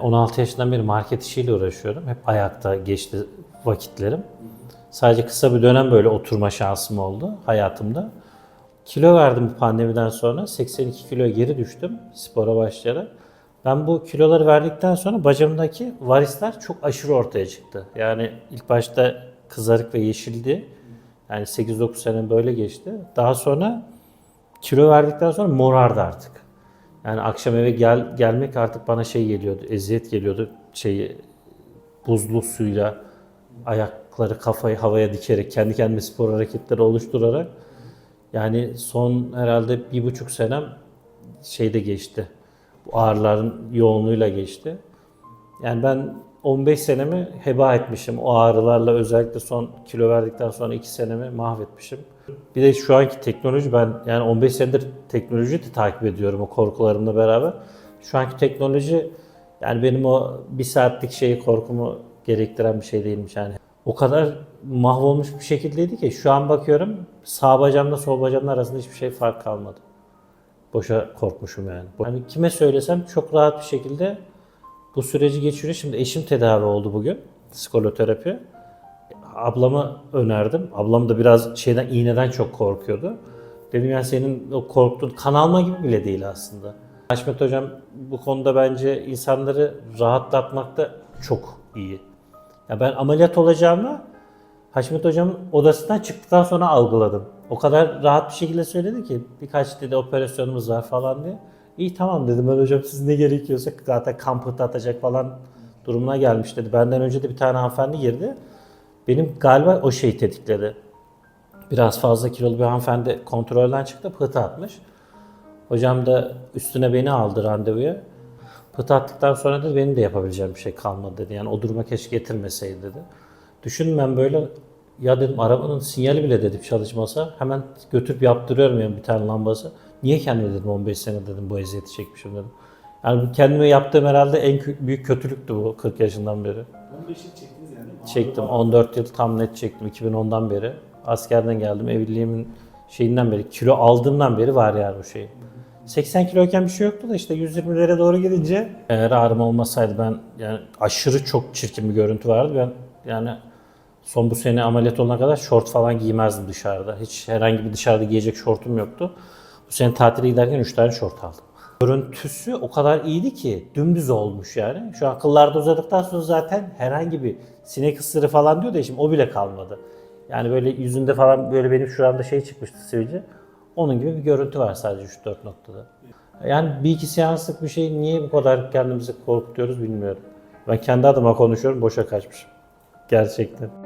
16 yaşından beri market işiyle uğraşıyorum. Hep ayakta geçti vakitlerim. Sadece kısa bir dönem böyle oturma şansım oldu hayatımda. Kilo verdim bu pandemiden sonra. 82 kiloya geri düştüm spora başlayarak. Ben bu kiloları verdikten sonra bacağımdaki varisler çok aşırı ortaya çıktı. Yani ilk başta kızarık ve yeşildi. Yani 8-9 sene böyle geçti. Daha sonra kilo verdikten sonra morardı artık. Yani akşam eve gel gelmek artık bana şey geliyordu, eziyet geliyordu. Şey buzlu suyla ayakları kafayı havaya dikerek kendi kendime spor hareketleri oluşturarak yani son herhalde bir buçuk senem şeyde geçti. Bu ağrıların yoğunluğuyla geçti. Yani ben 15 senemi heba etmişim. O ağrılarla özellikle son kilo verdikten sonra 2 senemi mahvetmişim. Bir de şu anki teknoloji ben yani 15 senedir teknolojiyi de takip ediyorum o korkularımla beraber. Şu anki teknoloji yani benim o bir saatlik şeyi korkumu gerektiren bir şey değilmiş yani. O kadar mahvolmuş bir şekildeydi ki şu an bakıyorum sağ bacağımla sol bacağımın arasında hiçbir şey fark kalmadı. Boşa korkmuşum yani. Yani kime söylesem çok rahat bir şekilde bu süreci geçiriyor. Şimdi eşim tedavi oldu bugün. Psikoloterapi. Ablama önerdim. Ablam da biraz şeyden iğneden çok korkuyordu. Dedim yani senin o korktuğun kan alma gibi bile değil aslında. Haşmet Hocam bu konuda bence insanları rahatlatmakta çok iyi. Ya ben ameliyat olacağımı Haşmet Hocam'ın odasından çıktıktan sonra algıladım. O kadar rahat bir şekilde söyledi ki birkaç dedi operasyonumuz var falan diye. İyi tamam dedim ben hocam siz ne gerekiyorsa zaten pıhtı atacak falan durumuna gelmiş dedi. Benden önce de bir tane hanımefendi girdi. Benim galiba o şey tetikledi. Biraz fazla kilolu bir hanımefendi kontrolden çıktı pıhtı atmış. Hocam da üstüne beni aldı randevuya. Pıhtı attıktan sonra da benim de yapabileceğim bir şey kalmadı dedi. Yani o duruma keşke getirmeseydi dedi. Düşündüm ben böyle ya dedim arabanın sinyali bile dedim çalışmasa hemen götürüp yaptırıyorum yani bir tane lambası. Niye kendime dedim 15 sene dedim bu eziyeti çekmişim dedim. Yani kendime yaptığım herhalde en büyük kötülüktü bu 40 yaşından beri. 15 yıl çektiniz yani? Çektim 14 yıl tam net çektim 2010'dan beri. Askerden geldim evliliğimin şeyinden beri kilo aldığımdan beri var yani bu şey. 80 kiloyken bir şey yoktu da işte 120'lere doğru gidince eğer ağrım olmasaydı ben yani aşırı çok çirkin bir görüntü vardı. Ben yani son bu sene ameliyat olana kadar şort falan giymezdim dışarıda. Hiç herhangi bir dışarıda giyecek şortum yoktu. Bu sene tatile giderken 3 tane şort aldım. Görüntüsü o kadar iyiydi ki dümdüz olmuş yani. Şu an kıllarda uzadıktan sonra zaten herhangi bir sinek ısırı falan diyor da şimdi o bile kalmadı. Yani böyle yüzünde falan böyle benim şuramda şey çıkmıştı sivilce. Onun gibi bir görüntü var sadece 3-4 noktada. Yani bir iki seanslık bir şey niye bu kadar kendimizi korkutuyoruz bilmiyorum. Ben kendi adıma konuşuyorum boşa kaçmışım. Gerçekten.